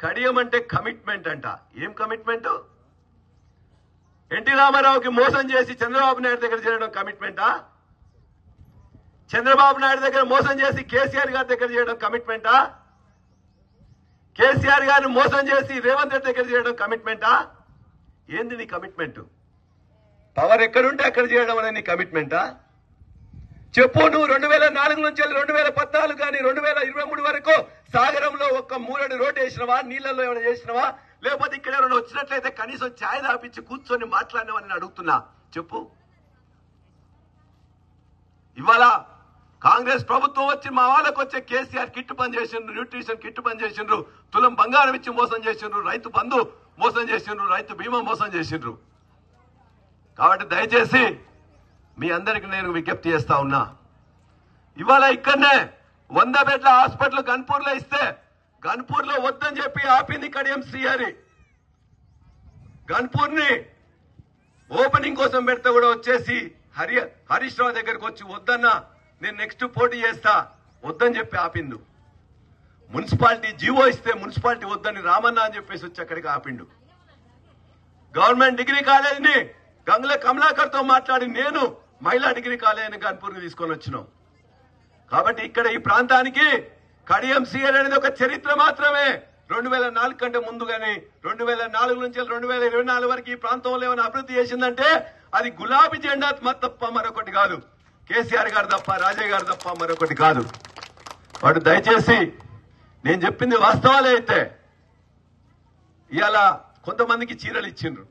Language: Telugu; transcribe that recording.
కడియం అంటే కమిట్మెంట్ అంట. ఏం కమిట్మెంట్ ఎన్టీ రామారావుకి మోసం చేసి చంద్రబాబు నాయుడు దగ్గర చేయడం కమిట్మెంటా చంద్రబాబు నాయుడు దగ్గర మోసం చేసి కేసీఆర్ గారి దగ్గర చేయడం కమిట్మెంటా కేసీఆర్ గారిని మోసం చేసి రేవంత్ రెడ్డి దగ్గర చేయడం కమిట్మెంటా ఏంది నీ కమిట్మెంట్ పవర్ ఎక్కడుంటే అక్కడ చేయడం అనే నీ కమిట్మెంటా చెప్పు నువ్వు రెండు వేల నాలుగు నుంచి రెండు వేల పద్నాలుగు కానీ రెండు వేల ఇరవై మూడు వరకు సాగరంలో ఒక్క మూరడి రోడ్డు వేసినవా? నీళ్ళల్లో ఏమైనా చేసినవా? లేకపోతే ఇక్కడ ఎవరైనా వచ్చినట్లయితే కనీసం ఛాయ్ తాపించి కూర్చొని మాట్లాడినావని నేను అడుగుతున్నా. చెప్పు. ఇవాళ కాంగ్రెస్ ప్రభుత్వం వచ్చి మా వాళ్ళకు వచ్చే కేసీఆర్ కిట్ పని చేసిండ్రు న్యూట్రిషన్ కిట్ పని చేసిండ్రు తులం బంగారం ఇచ్చి మోసం చేసిండ్రు రైతు బంధు మోసం చేసిండ్రు రైతు బీమా మోసం చేసిండ్రు. కాబట్టి దయచేసి మీ అందరికి నేను విజ్ఞప్తి చేస్తా ఉన్నా. ఇవాళ ఇక్కడనే వంద బెడ్ల హాస్పిటల్ గన్పూర్లో ఇస్తే గన్పూర్లో వద్దని చెప్పి ఆపింది కడియం శ్రీహరి. గన్పూర్ని ఓపెనింగ్ కోసం పెడితే కూడా వచ్చేసి హరి హరీష్ రావు దగ్గరకు వచ్చి వద్దన్నా నేను నెక్స్ట్ పోటీ చేస్తా వద్దని చెప్పి ఆపిండు. మున్సిపాలిటీ జీవో ఇస్తే మున్సిపాలిటీ వద్దని రామన్న అని చెప్పేసి వచ్చి అక్కడికి ఆపిండు. గవర్నమెంట్ డిగ్రీ కాలేజీని గంగుల కమలాకర్తో మాట్లాడి నేను మహిళా డిగ్రీ కాలేజీని కాన్పూర్కి తీసుకొని వచ్చినాం. కాబట్టి ఇక్కడ ఈ ప్రాంతానికి కడియం సీఆర్ అనేది ఒక చరిత్ర మాత్రమే. రెండు వేల నాలుగు కంటే ముందుగానే రెండు వేల నాలుగు నుంచి రెండు వేల ఇరవై నాలుగు వరకు ఈ ప్రాంతంలో ఏమైనా అభివృద్ధి చేసిందంటే అది గులాబీ జెండా తప్ప మరొకటి కాదు. కేసీఆర్ గారు తప్ప రాజయ్య గారు తప్ప మరొకటి కాదు. వాడు దయచేసి నేను చెప్పింది వాస్తవాలే అయితే. ఇవాళ కొంతమందికి చీరలు ఇచ్చిండ్రు.